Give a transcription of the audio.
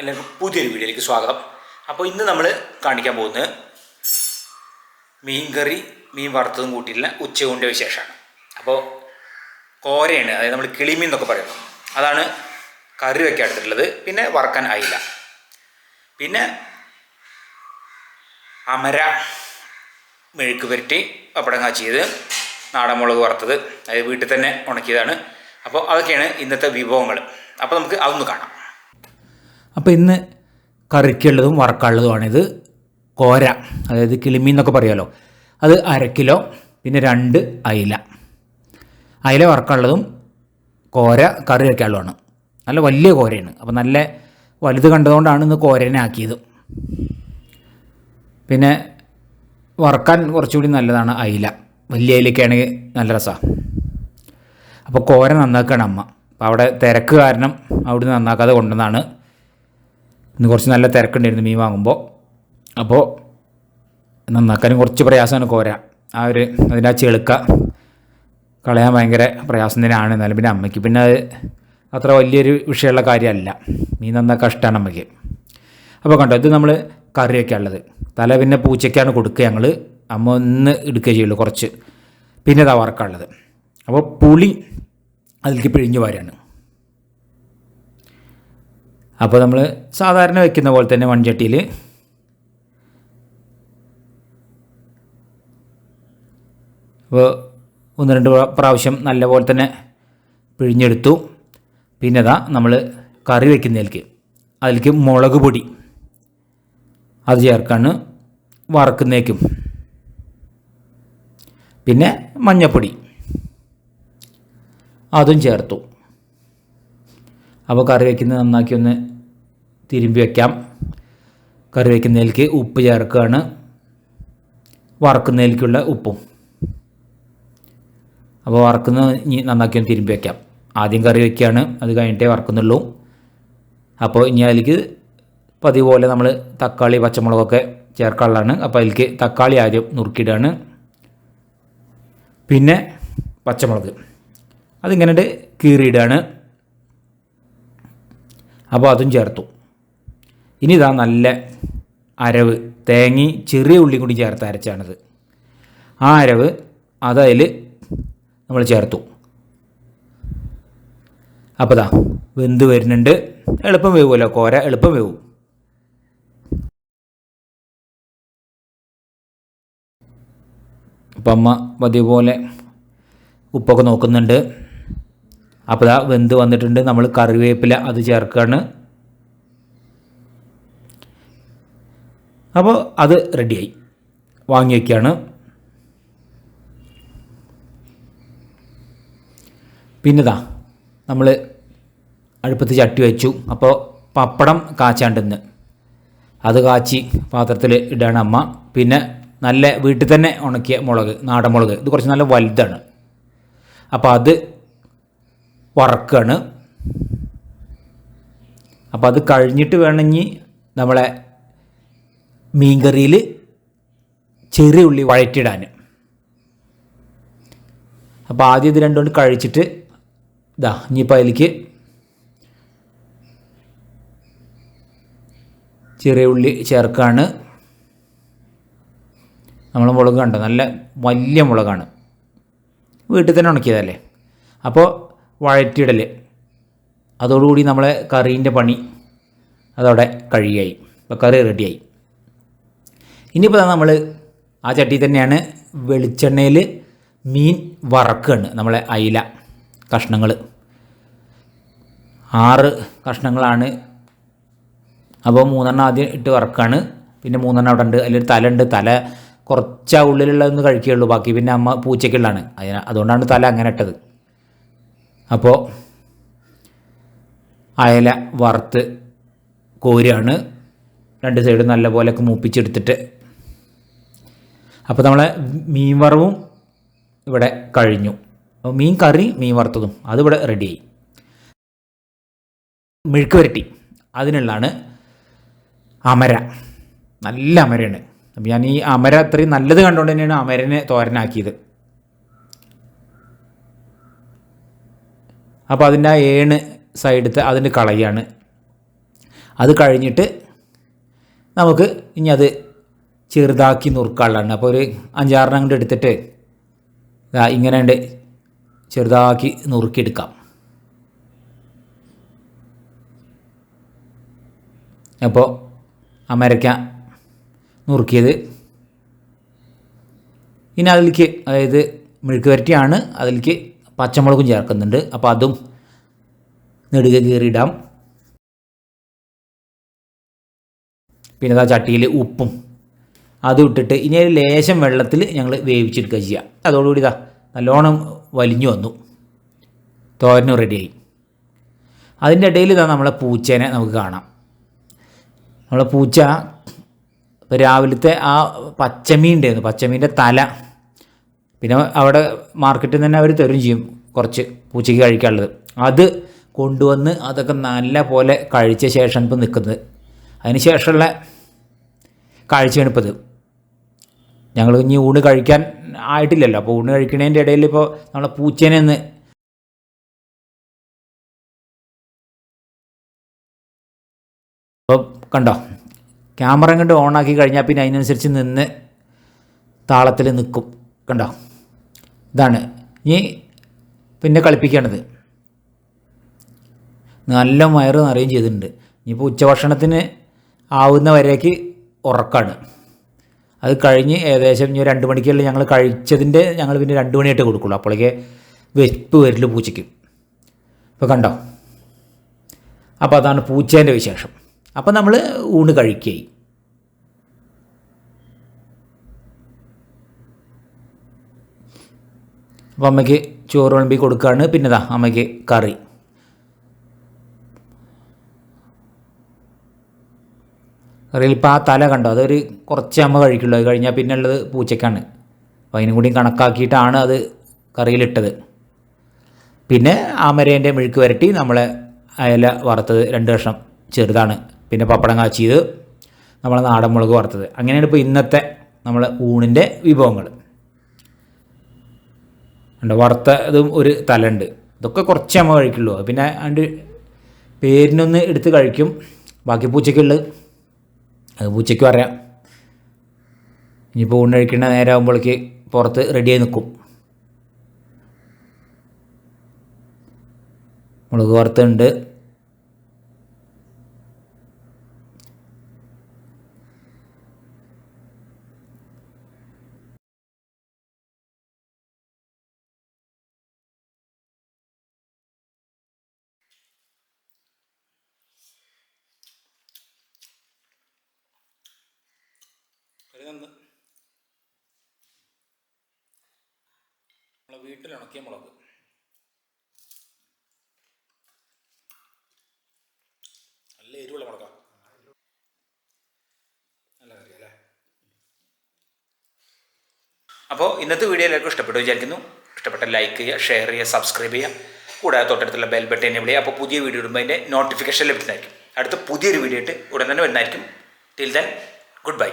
എല്ലാവർക്കും പുതിയൊരു വീഡിയോയിലേക്ക് സ്വാഗതം. അപ്പോൾ ഇന്ന് നമ്മൾ കാണിക്കാൻ പോകുന്നത് മീൻ കറി മീൻ വറുത്തതും കൂട്ടിയിട്ടുള്ള ഉച്ചയൂണിന്റെ വിശേഷമാണ്. അപ്പോൾ കോരയാണ് അതായത് നമ്മൾ കിളിമീൻ എന്നൊക്കെ പറയുന്നു അതാണ് കറി വയ്ക്കാൻ എടുത്തിട്ടുള്ളത്. പിന്നെ വറക്കാൻ ആയില്ല. പിന്നെ അമര മെഴുക്ക് പുരട്ടി പപ്പടം കാച്ചിയത് നാടൻ മുളക് വറുത്തത് അതായത് വീട്ടിൽ തന്നെ ഉണക്കിയതാണ്. അപ്പോൾ അതൊക്കെയാണ് ഇന്നത്തെ വിഭവങ്ങൾ. അപ്പോൾ നമുക്ക് അതൊന്ന് കാണാം. അപ്പോൾ ഇന്ന് കറിക്കുള്ളതും വറക്കാനുള്ളതുമാണിത് കോര അതായത് കിളിമീൻ എന്നൊക്കെ പറയുമല്ലോ അത് അര കിലോ പിന്നെ രണ്ട് അയില. അയില വറക്കാനുള്ളതും കോര കറി വയ്ക്കാനുള്ളതാണ് നല്ല വലിയ കോരയാണ്. അപ്പോൾ നല്ല വലുത് കണ്ടതുകൊണ്ടാണ് ഇന്ന് കോരനെ ആക്കിയത്. പിന്നെ വറക്കാൻ കുറച്ചുകൂടി നല്ലതാണ് അയില. വലിയ അയിലൊക്കെയാണെങ്കിൽ നല്ല രസമാണ് അപ്പോൾ കോര നന്നാക്കുകയാണ് അമ്മ. അപ്പോൾ അവിടെ തിരക്ക് കാരണം അവിടുന്ന് നന്നാക്കാതെ കൊണ്ടുവന്നാണ് ഇന്ന് കുറച്ച് നല്ല തിരക്കുണ്ടായിരുന്നു മീൻ വാങ്ങുമ്പോൾ അപ്പോൾ നന്നാക്കാനും കുറച്ച് പ്രയാസമാണ് കോര. ആ ഒരു അതിന്റെ ആ ചെളുക്ക കളയാൻ ഭയങ്കര പ്രയാസം തന്നെയാണ് എന്നാലും പിന്നെ അമ്മയ്ക്ക് പിന്നെ അത് അത്ര വലിയൊരു വിഷയമുള്ള കാര്യമല്ല. മീൻ നന്നാക്കാൻ ഇഷ്ടമാണ് അമ്മയ്ക്ക്. അപ്പോൾ കണ്ടോ ഇത് നമ്മൾ കറിയൊക്കെ ഉള്ളത്. തല പിന്നെ പൂച്ചയ്ക്കാണ് കൊടുക്കുക ഞങ്ങൾ അമ്മ ഒന്ന് എടുക്കുക ചെയ്യുള്ളൂ കുറച്ച്. പിന്നെ ഇതാ വറക്കാനുള്ളത് അപ്പോൾ പുളി അതിലേക്ക് പിഴിഞ്ഞു വാരാണ്. അപ്പോൾ നമ്മൾ സാധാരണ വയ്ക്കുന്ന പോലെ തന്നെ മൺചട്ടിയിൽ അപ്പോൾ ഒന്ന് രണ്ട് പ്രാവശ്യം നല്ല പോലെ തന്നെ പിഴിഞ്ഞെടുത്തു. പിന്നെ ഇതാ നമ്മൾ കറി വയ്ക്കുന്നതിലേക്ക് അതിലേക്ക് മുളക് പൊടി അത് ചേർക്കാണ് വറക്കുന്നേക്കും പിന്നെ മഞ്ഞപ്പൊടി അതും ചേർത്തു. അപ്പോൾ കറി വയ്ക്കുന്നത് നന്നാക്കി ഒന്ന് തിരുമ്പി വയ്ക്കാം കറി വയ്ക്കുന്നതിലേക്ക് ഉപ്പ് ചേർക്കുകയാണ് വറക്കുന്നതിലേക്കുള്ള ഉപ്പും. അപ്പോൾ വറക്കുന്ന ഇനി നന്നാക്കി ഒന്ന് തിരുമ്പി വയ്ക്കാം ആദ്യം കറി വയ്ക്കുകയാണ് അത് കഴിഞ്ഞിട്ടേ വറക്കുന്നുള്ളൂ. അപ്പോൾ ഇനി അതിലേക്ക് പതിവ് പോലെ നമ്മൾ തക്കാളി പച്ചമുളകൊക്കെ ചേർക്കാനുള്ളതാണ്. അപ്പോൾ അതിലേക്ക് തക്കാളി ആദ്യം നുറുക്കിയിടാണ്. പിന്നെ പച്ചമുളക്. അതിങ്ങനെ കീറിയിടാണ്. അപ്പോൾ അതും ചേർത്തു. ഇനി ഇതാ നല്ല അരവ് തേങ്ങി ചെറിയ ഉള്ളി കൂടി ചേർത്ത് അരച്ചാണിത്. ആ അരവ് അതതിൽ നമ്മൾ ചേർത്തു. അപ്പോൾ ദാ വെന്ത് വരുന്നുണ്ട്. എളുപ്പം വേവുമല്ലോ കോര എളുപ്പം വേവും. അപ്പം അമ്മ പതിവ് പോലെ ഉപ്പൊക്കെ നോക്കുന്നുണ്ട്. അപ്പോൾ ദാ വെന്ത് വന്നിട്ടുണ്ട്. നമ്മൾ കറിവേപ്പില അത് ചേർക്കുകയാണ് അപ്പോൾ അത് റെഡിയായി. വാങ്ങിയൊക്കെയാണ്. പിന്നെതാ നമ്മൾ അടുപ്പത്ത് ചട്ടി വെച്ചു. അപ്പോൾ പപ്പടം കാച്ചാണ്ടെന്ന്. അത് കാച്ചി പാത്രത്തിൽ ഇടാണ് അമ്മ. പിന്നെ നല്ല വീട്ടിൽ തന്നെ ഉണക്കിയ മുളക് നാടൻ മുളക്. ഇത് കുറച്ച് നല്ല വലുതാണ്. അപ്പോൾ അത് വറക്കുകയാണ് അപ്പോൾ അത് കഴിഞ്ഞിട്ട് വേണമെങ്കിൽ നമ്മളെ മീൻകറിയിൽ ചെറിയ ഉള്ളി വഴറ്റിടാൻ. അപ്പോൾ ആദ്യം ഇത് രണ്ടുകൊണ്ട് കഴിച്ചിട്ട് ഇതാ ഇനിയിപ്പോൾ അതിലേക്ക് ചെറിയ ഉള്ളി ചേർക്കാണ്. നമ്മൾ മുളക് കണ്ടോ? നല്ല വലിയ മുളകാണ്. വീട്ടിൽ തന്നെ ഉണക്കിയതല്ലേ? അപ്പോൾ വഴറ്റിയിടൽ അതോടുകൂടി നമ്മളെ കറീന്റെ പണി അതവിടെ കഴിയായി. അപ്പോൾ കറി റെഡിയായി. ഇനിയിപ്പോൾ നമ്മൾ ആ ചട്ടി തന്നെയാണ് വെളിച്ചെണ്ണയിൽ മീൻ വറക്കുകയാണ് നമ്മളെ അയില കഷ്ണങ്ങൾ ആറ് കഷ്ണങ്ങളാണ്. അപ്പോൾ മൂന്നെണ്ണം ആദ്യം ഇട്ട് വറക്കാണ്. പിന്നെ മൂന്നെണ്ണം അവിടെ ഉണ്ട്. അതിലൊരു തല ഉണ്ട്. തല കുറച്ച് ഉള്ളിലുള്ളതൊന്ന് കഴിക്കുകയുള്ളൂ ബാക്കി പിന്നെ അമ്മ പൂച്ചയ്ക്കുള്ളതാണ് അതിന് അതുകൊണ്ടാണ് തല അങ്ങനെ ഇട്ടത്. അപ്പോൾ അയല വറുത്ത് കോരുകയാണ്. രണ്ട് സൈഡും നല്ല പോലെയൊക്കെ മൂപ്പിച്ചെടുത്തിട്ട് അപ്പോൾ നമ്മളെ മീൻ വറവും ഇവിടെ കഴിഞ്ഞു. മീൻ കറി മീൻ വറുത്തതും അതിവിടെ റെഡിയായി മെഴുക്ക് വരട്ടി. അതിനുള്ളതാണ് അമര. നല്ല അമരയാണ്. അപ്പം ഞാൻ ഈ അമര അത്രയും നല്ലത് കണ്ടുകൊണ്ട് തന്നെയാണ് അമരനെ തോരനാക്കിയത്. അപ്പോൾ അതിന്റെ ആ ഏണ് സൈഡത്തെ അതിന്റെ കളയാണ്. അത് കഴിഞ്ഞിട്ട് നമുക്ക് ഇനി അത് ചെറുതാക്കി നുറുക്കാനുള്ളതാണ്. അപ്പോൾ ഒരു അഞ്ചാറെണ്ണം കൊണ്ട് എടുത്തിട്ട് ഇങ്ങനെ ഉണ്ട് ചെറുതാക്കി നുറുക്കിയെടുക്കാം. അപ്പോൾ അമരക്ക നുറുക്കിയത് ഇനി അതിലേക്ക് അതായത് മെഴുക്ക് വരട്ടിയാണ്. അതിലേക്ക് പച്ചമുളകും ചേർക്കുന്നുണ്ട്. അപ്പോൾ അതും നെടുക കീറിയിടാം. പിന്നെ ആ ചട്ടിയിൽ ഉപ്പും അതും ഇട്ടിട്ട് ഇനി ഒരു ലേശം വെള്ളത്തിൽ ഞങ്ങൾ വേവിച്ചെടുക്കുക ചെയ്യുക അതോടുകൂടി ഇതാ നല്ലോണം വലിഞ്ഞു വന്നു. തോരനും റെഡിയായി അതിന്റെ ഇടയിൽ ഇതാ നമ്മളെ പൂച്ചേനെ നമുക്ക് കാണാം. നമ്മളെ പൂച്ച രാവിലത്തെ ആ പച്ചമീൻ ഉണ്ടായിരുന്നു. പച്ചമീന്റെ തല. പിന്നെ അവിടെ മാർക്കറ്റിൽ തന്നെ അവർ തരും ചെയ്യും കുറച്ച് പൂച്ചയ്ക്ക് കഴിക്കാനുള്ളത്. അത് കൊണ്ടുവന്ന് അതൊക്കെ നല്ല പോലെ കഴിച്ച ശേഷം ഇപ്പോൾ നിൽക്കുന്നത്. അതിന് ശേഷമുള്ള കാഴ്ചയാണ് ഇപ്പോൾ ഞങ്ങൾ ഇനി ഊണ് കഴിക്കാൻ ആയിട്ടില്ലല്ലോ. അപ്പോൾ ഊണ് കഴിക്കുന്നതിന്റെ ഇടയിൽ ഇപ്പോൾ നമ്മളെ പൂച്ചേനെ ഒന്ന് അപ്പോൾ കണ്ടോ? ക്യാമറ കണ്ട് ഓണാക്കി കഴിഞ്ഞാൽ പിന്നെ അതിനനുസരിച്ച് നിന്ന് താളത്തിൽ നിൽക്കും കണ്ടോ? ഇതാണ്. ഇനി പിന്നെ കളിപ്പിക്കണത്. നല്ല വയറ് നിറയും ചെയ്തിട്ടുണ്ട്. ഇനിയിപ്പോൾ ഉച്ചഭക്ഷണത്തിന് ആവുന്ന വരേക്ക് ഉറക്കാണ്. അത് കഴിഞ്ഞ് ഏകദേശം ഇനി രണ്ട് മണിക്കല്ലേ ഞങ്ങൾ കഴിച്ചതിന്റെ ഞങ്ങൾ പിന്നെ രണ്ട് മണിയായിട്ട് കൊടുക്കുള്ളൂ. അപ്പോഴേക്ക് വെപ്പ് വരില്ല പൂച്ചയ്ക്ക്. ഇപ്പോൾ കണ്ടോ? അപ്പോൾ അതാണ് പൂച്ചേന്റെ വിശേഷം. അപ്പോൾ നമ്മൾ ഊണ് കഴിക്കുകയായി അപ്പോൾ അമ്മയ്ക്ക് ചോറ് വിളമ്പി കൊടുക്കുകയാണ് പിന്നെ ദാ അമ്മയ്ക്ക് കറി. കറിയിൽ ഇപ്പോൾ ആ തല കണ്ടോ? അതൊരു കുറച്ച് അമ്മ കഴിക്കുള്ളൂ. അത് കഴിഞ്ഞാൽ പിന്നെ ഉള്ളത് പൂച്ചയ്ക്കാണ്. അപ്പോൾ അതിനും കൂടി കണക്കാക്കിയിട്ടാണ് അത് കറിയിലിട്ടത്. പിന്നെ ആമരേന്റെ മെഴുക്ക് വരട്ടി നമ്മളെ അയല വറുത്തത് രണ്ട് കഷ്ണം ചെറുതാണ്. പിന്നെ പപ്പടം കാച്ചിയത് നമ്മളെ നാടൻ മുളക് വറുത്തത്. അങ്ങനെയാണ് ഇപ്പോൾ ഇന്നത്തെ നമ്മളെ ഊണിന്റെ വിഭവങ്ങൾ. ഉണ്ട് വറുത്തതും ഒരു തലുണ്ട് ഇതൊക്കെ കുറച്ച് അമ്മ കഴിക്കുള്ളൂ. പിന്നെ അതിന്റെ പേരിനൊന്ന് എടുത്ത് കഴിക്കും. ബാക്കി പൂച്ചയ്ക്കുള്ളത് അത് പൂച്ചയ്ക്കും അറിയാം. ഇനിയിപ്പോൾ ഊണ് കഴിക്കുന്ന നേരം ആകുമ്പോഴേക്ക് പുറത്ത് റെഡിയായി നിൽക്കും മുളക് വറുത്തുണ്ട്. നമ്മളെ വീട്ടിൽ ഉണക്കിയ മുളക്. നല്ല എരിവുള്ള മുളക. നല്ല കറി അല്ലേ? അപ്പോൾ ഇന്നത്തെ വീഡിയോ എല്ലാവർക്കും ഇഷ്ടപ്പെട്ടു വിചാരിക്കുന്നു. ഇഷ്ടപ്പെട്ട ലൈക്ക് ചെയ്യുക ഷെയർ ചെയ്യുക സബ്സ്ക്രൈബ് ചെയ്യുക. കൂടാതെ തൊട്ടടുത്തുള്ള ബെൽ ബട്ടൺ എന്നെ അപ്പോൾ പുതിയ വീഡിയോ ഇടുമ്പോൾ അതിന്റെ നോട്ടിഫിക്കേഷൻ ലഭിക്കുന്നതായിരിക്കും അടുത്ത പുതിയൊരു വീഡിയോ ഇട്ട് ഉടൻ തന്നെ വരുന്നതായിരിക്കും. Till then good bye